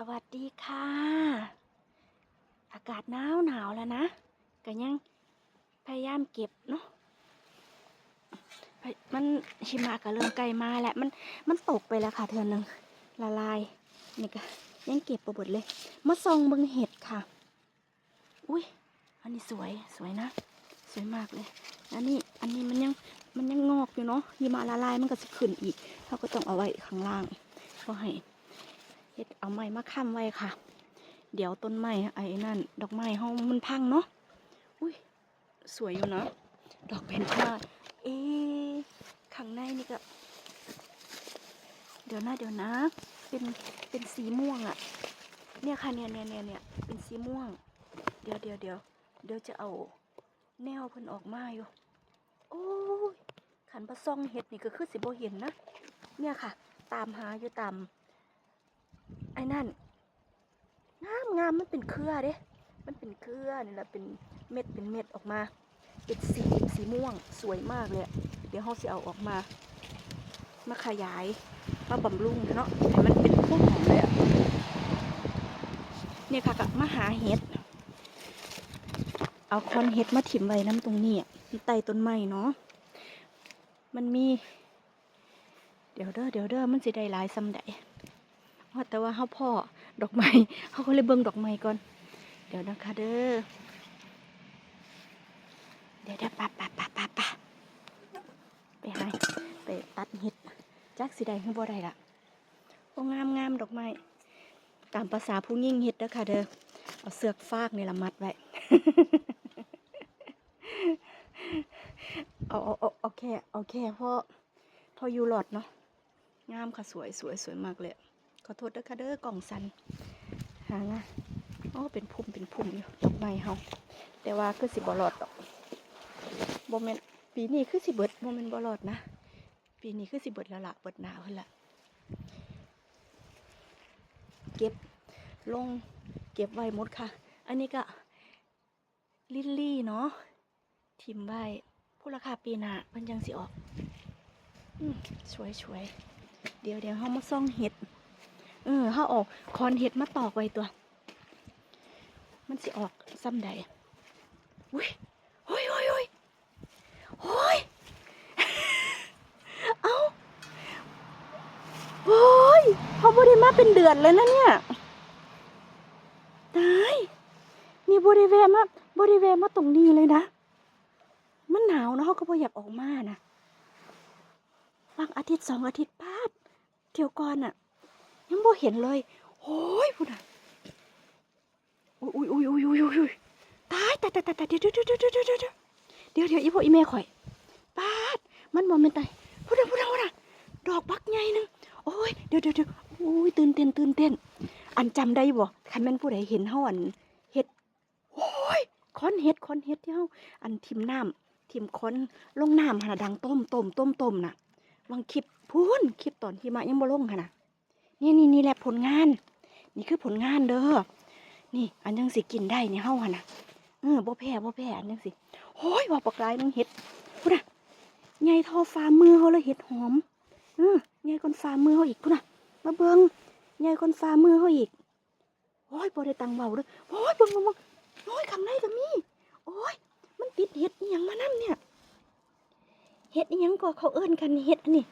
สวัสดีค่ะ อากาศหนาวหนาวแล้วนะก็ยังพยายามเก็บเนาะมันชิมะก็เริ่มใกล้มาแล้วมันมันตกไปแล้วค่ะเธอหนึ่งละลายนี่ก็ยังเก็บประบดเลย มาซองเบิงเห็ดค่ะ อุ้ยอันนี้สวยสวยนะ สวยมากเลยอันนี้อันนี้มันยังมันยังงอกอยู่เนาะหิมะละลายมันก็จะขึ้นอีกเราก็ต้องเอาไว้ข้างล่างก็ให้ เฮ็ดเอาไม้มาค้ำไว้ค่ะ เดี๋ยวต้นไม้ไอ้นั่น ดอกไม้เฮามันพังเนาะอุ้ยสวยอยู่เนาะดอกเป็นผ้าเอ๊ข้างในนี่ก็เดี๋ยวนะเดี๋ยวนะ เป็นเป็นสีม่วงอะเนี่ยค่ะเนี่ยเนี่ยเนี่ยเนี่ยเป็นสีม่วง เดี๋ยวเดี๋ยวเดี๋ยวเดี๋ยวจะเอาแนวเพิ่นออกมาอยู่โอ้ยขันปลาซองเห็ดนี่ก็คือสิบ่เห็นนะ เนี่ยค่ะ ตามหาอยู่ตาม ไอ้นั่นงามงามมันเป็นเครือเด้ มันเป็นเครือนี่แหละเป็นเม็ดเป็นเม็ดออกมาเป็นสีสีม่วงสวยมากเลย เดี๋ยวเราสิเอาออกมา มาขยายมาบำรุงเนาะให้มันเป็นพวกของเลยอะเนี่ยค่ะกับมาหาเห็ดเอาคอนเห็ดมาถิ่มไว้น้ำตรงนี้อะใต้ต้นไม้เนาะมันมี เดี๋ยวเด้อเดี๋ยวเด้อมันสิได้หลายซ้ำใด ว่าแต่ว่าเขาพ่อดอกไม้เขาก็เลยเบิ่งดอกไม้ก่อน เดี๋ยวนะคะเด้อ เดี๋ยวเดี๋ยวปะปะปะปะปะไปหาไปตัดเห็ดจักสิได้คือบ่ได้ละโอ้งามงามดอกไม้ ตามภาษาผู้ยิ่งเห็ดเด้อค่ะเด้อ เอาเสือกฟากนี่ละมัดไว้เอาเอาเอาเอาแค่เอาแค่พ่อพออยู่หลอดเนาะงามค่ะสวยสวยสวยมากเลย ขอโทษด้วยค่ะเด้อกล่องสันหานะโอ้เป็นพุ่มเป็นพุ่มอยู่ดอกไม้เฮาแต่ว่าคือสิบอลอดดอกโมเมนปีนี้คือสิเบิดโมเมนบอลอดนะ ปีนี้คือสิเบิดแล้วละเบิดหนาวขึ้นละเก็บลงเก็บไว้หมดค่ะ อันนี้ก็ลิลลี่เนาะทิมไว้ผู้ราคาปีหน้าเพิ่นยังสิออกอมสวยสวยเดี๋ยวเดี๋ยวเฮามาซ่องเห็ด เออถ้าออกคอนเห็ดมาตอกไว้ตัว มันสิออกซ้ำใดอุ้ยโอ้ยโอ้ยโอ้ยโอ้ยเอาโอ้ยเขาบริมาเป็นเดือนเลยนะเนี่ยตายนี่บริเวณมาบริเวณมาตรงนี้เลยนะ มันหนาวนะเขาก็บ่อยากออกมานะบางอาทิตย์สองอาทิตย์พาดเที่ยวก่อนอะ ยังบ่เห็นเลยโอ้ยพูดนอะอุ้ยอุ้ยอุ้ยอุ้ยอุ้ยอุ้ยตายตายตายตายเดี๋ยวเดี๋ยวเดี๋ยวเดี๋ยวเดี๋ยวเดี๋ยวเดี๋ยวอีพ่ออีแม่ข่อยปาดมันบ่เป็นไตพูดนอะพูดนอะพูดนอะดอกบักใหญ่นึงโอ้ยเดี๋ยวเดี๋ยวเดี๋ยวอุ้ยตื่นเต้นตื่นเต้นอันจำได้บ่คันแม่นผู้ใดเห็นเฮาอันเห็ดโอ้ยคอนเห็ดคอนเห็ดที่เฮาอันทิมน้ำทิมคอนลงน้ำขนาดดังต้มต้มต้มต้มน่ะวังคลิปพูนคลิปตอนที่มายังบ่ลงขนาด นี่นี่นี่แหละผลงาน นี่คือผลงานเด้อ นี่อันยังสิกินได้นี่เฮาหันนะเออบ่แพ้บ่แพ้อันยังสิโอ้ยว่าปากลายนึงเห็ดพุ่นน่ะใหญ่ทอฝ่ามือเฮาเลยเห็ดหอมเออใหญ่คนฝ่ามือเฮาอีกพุ่นน่ะมาเบิ่งใหญ่คนฝ่ามือเฮาอีกโอ้ยบ่ได้ตังเบาเด้อโอ้ยเบิ่งเบิ่งเบิ่งโอ้ยข้างในก็มีโอ้ยมันติดเห็ดอีหยังมานํเนี่ยเห็ดอีหยังก็เขาเอิ้นกันเห็ดอันนี้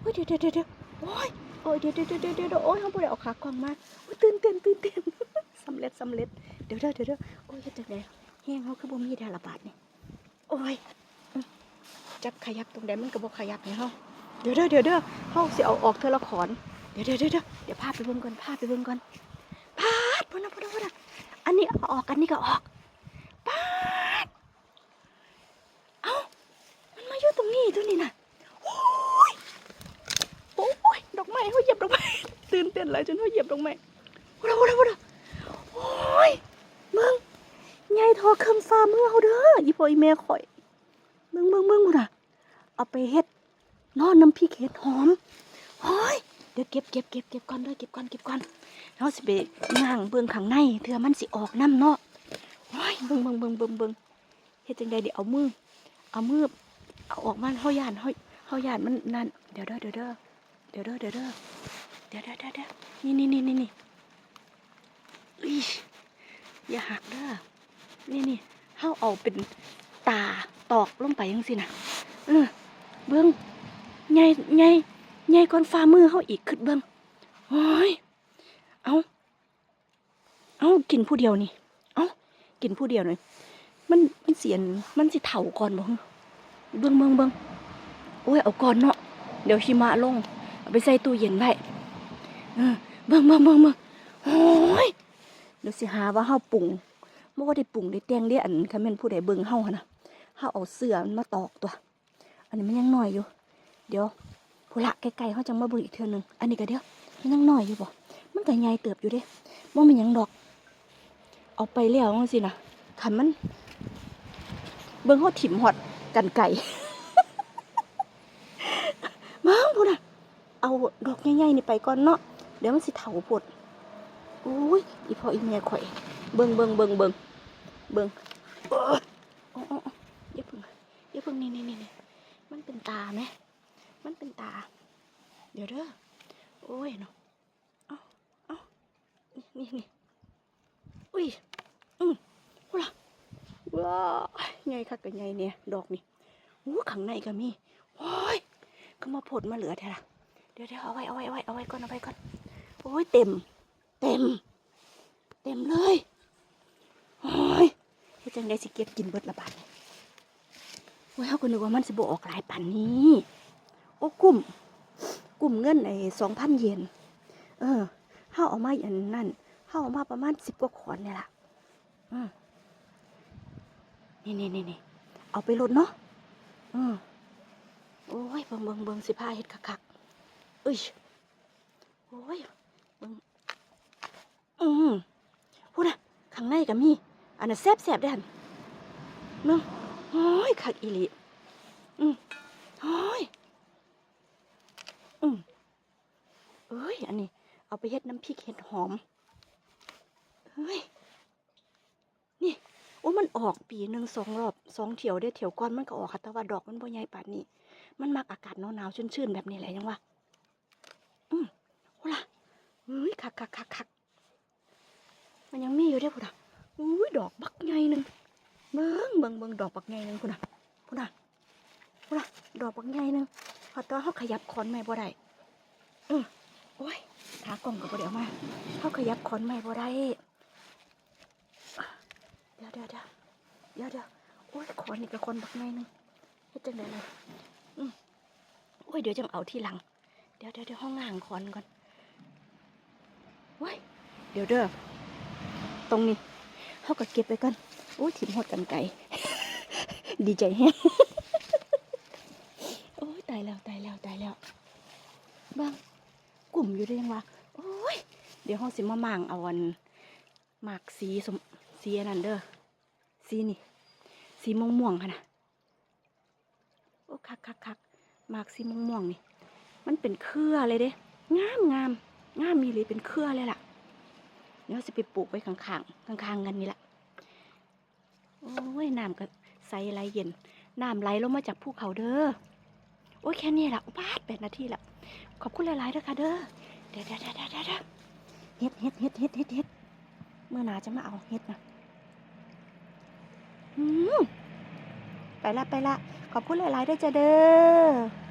โอ้ยเดี๋ยวเดี๋ยวเดี๋ยวโอ้ย อ้ยเดี๋ยวเดี๋ยวเดี๋ยวเดี๋ยวโอ้ยเขาบ่ได้เอาขากล้องมาโอ้ยตื่นเต้นตื่นเต้นสำเร็จสำเร็จเดี๋ยวเด้อเดี๋ยวโอ้ยเฮ็ดจังไดแห้งเขาคือบ่มีดดระบาดนี่โอ้ยจักขยับตรงใดมันก็บ่ขยับให้เฮาเดี๋ยวเด้อเดี๋ยวเด้อเฮาสิเอาออกเทอละขอนเดี๋ยวเดี๋ยวเดี๋ยวเดี๋ยวเดี๋ยวพาไปเบิ่งก่อนพาไปเบิ่งก่อนพาดพุ่นนะพุ่นนะพุ่นนะอันนี้อออกอันนี้ก็ออกพาดเอ้ามันมาอยู่ตรงนี้ตัวนี้น่ะโอ้ย โอ้ยดอกไม้เขาเหยียบดอกไม้ ตื่นเต้นเลยจนเขาเหยียบดอกไม้พูดพูดพูดโอ้ยมึงใหญ่ทอคำฟ้ามือเขาเด้ออีพ่ออีแม่ข่อย มึงมึงมึงพูดอะเอาไปเฮ็ดนอนน้ำพริกเห็ดหอมโอ้ยเดี๋ยวเก็บเก็บเก็บเก็บก่อนเด้อเก็บก่อนเก็บก่อนเราสิไปย่างเบิ่งข้างในเถื่อมันสิออกน้ำเนาะโอ้ยเบิ่งเบิ่งเบิ่งเบิ่งเบิ่งเฮ็ดจังใดเดี๋ยวเอามือเอามือเอาออกมาเฮาย่านเฮาเฮาย่านมันนั่นเดี๋ยวเด้อเดี๋ยวเด้อเดี๋ยวเด้อเดี๋ยวเด้อ เดี๋ยวเดี๋ยวเดี๋ยวเดะนี่นี่นี่นี่นี่อิ๊ยอย่าหักเด้อนี่นี่เฮาเอาเป็นตาตอกลงไปจังซี่นะเออเบิ่งใหญ่ใหญ่ใหญ่กว่าฝ่ามือเฮาอีกขึ้นเบิ่งโอ้ยเอาเอากินผู้เดียวนี่ เอากินผู้เดียวหน่อยมันมันเสียนมันสิเฒ่าก่อนบ่เบิ่งเบิ่งเบิ่งโอ้ยเอาก่อนเนาะเดี๋ยวหิมะลงเอาไปใส่ตู้เย็นไว้ เบิ่งเบิ่งเบิ่งเบิ่งโอ้ยเดี๋ยวสิหาว่าเฮาปรุงบ่ว่าได้ปรุงได้แต่งได้อันคันแม่นผู้ใดเบิ่งเฮาหั่นน่ะเฮาเอาเสื้อมันมาตอกตัว อันนี้มันยังน้อยอยู่ เดี๋ยวผู้ละไกลๆเฮาจังมาเบิ่งอีกเทื่อนึงอันนี้ก็เดี๋ยวมันยังน้อยอยู่บ่มันก็ใหญ่เติบอยู่เด้บ่มีหยังดอก เอาไปแล้วจังซี่นะคันมัน เบิ่งเฮาถิ่มฮอดกันไก่มาพุ่นน่ะเอาดอกใหญ่ๆนี่ไปก่อนเนาะ เดี๋ยวมันสิเถาปวดอุ้ยอีพ่ออีเมียข่อย เบิ่งเบิ่งเบิ่งเบิ่งเบิ่งเอ้ออ๋ออ๋ออ๋ออย่าเพิ่งอย่าเพิ่งนี่นี่นี่มันเป็นตาไหมมันเป็นตา เดี๋ยวเด้อโอ้ยเนาะเอาเอานี่นี่นี่อุ้ยอืมพูดละว้ายใหญ่คักกับใหญ่เนี่ยดอกนี่อู้ข้างในก็มีโอ้ยก็มาผลมาเหลือแท้ละเดี๋ยวเดี๋ยวเอาไว้เอาไว้เอาไว้เอาไว้ก่อนเอาไว้ก่อน อ้ยเต็ม เต็ม เต็มเลยโอ้ยเฮ็ดจังได้สิเก็บกินเบิดละบาทเนี่ยโอ้ยเขาก็นึกว่ามันสิบออกหลายปันนี้โอ้กุ้มกุ้มเงินไอ้สองพันเยนเออเฮาเอามาอย่างนั้นเฮาเอามาประมาณสิบกว่าขอนเนี่ยล่ะอืมนี่นี่นี่นี่เอาไปลดเนาะอืมโอ้ยเบิ่งเบิ่งเบิ่งสิพาเฮ็ดคักๆเอ้ยโอ้ย เบิ่งอืมพูดนะข้างในก็มี อันนั้นแซ่บแซ่บๆเด้หันเนาะโอ้ยคักอีหลีอืมโอ้ยอืมเอ้ย อันนี้ เอาไปเฮ็ดน้ำพริกเห็ดหอมเฮ้ย นี่โอ้มันออกปีหนึ่งสองรอบสองเที่ยวได้เที่ยวก่อนมันก็ออกค่ะแต่ว่าดอกมันบ่ใหญ่ปานนี้ มันมักอากาศหนาวๆชื้นๆแบบนี้แหละยังวะอืม ฮ้ยคักคักคักคักมันยังมีอยู่เด้พุ่นอะอุ้ยดอกบักใหญ่หนึ่งเบิ่งเบิ่งเบิ่งดอกบักใหญ่หนึ่งพุ่นอะพุ่นอะพุ่นอะดอกบักใหญ่หนึ่งพอตอนเขาขยับคอนไม่บ่ได้เอืมโอ้ยขากล่องก็บ่ได้เอามาเขาขยับขอนใหม่บ่ได้เดี๋ยวเดี๋ยวเดี๋ยวเดี๋ยวเดี๋ยวโอ้ยขอนนี่ก็ขอนบักไงนึงเฮ็ดจังไดเลยอืมโอ้ยเดี๋ยวจังเอาที่หลัง เดี๋ยวเดี๋ยวเดี๋ยวห้องง่างขอนก่อน เดี๋ยวเด้อ ตรงนี้เขาก็เก็บไปก่อนโอ้ยถิ่มหดกันไก่ ดีใจแฮะโอ้ยตายแล้วตายแล้วตายแล้วบ้างกลุ่มอยู่ได้ยังวะโอ้ย เดี๋ยวเขาสิมาหมางเอาวันหมากสีสมสีอันนั้นเด้อ สีนี่ สีม่วงม่วงค่ะนะโอ้คักคักคักหมากสีม่วงม่วงนี่ มันเป็นเครือเลยเด้ งามงามงามมีเลยเป็นเครือเลยล่ะ เดี๋ยวสิไปปลูกไว้ข้างๆข้างๆกันนี่แหละโอ้ยน้ำก็ใสไหลเย็นน้ำไหลลงมาจากภูเขาเด้อโอ้ยแค่นี้ละบาดแปดนาทีละขอบคุณหลายๆด้วยค่ะเด้อเดี๋ยวเดี๋ยวเดี๋ยวเดี๋ยวเด็เฮ็ดเฮ็ดเฮ็ดเฮ็ดเฮ็ดเฮ็ดเมื่อนาจะมาเอาเฮ็ดนะอืมไปละไปละขอบคุณหลายๆด้วยจ้ะเด้อ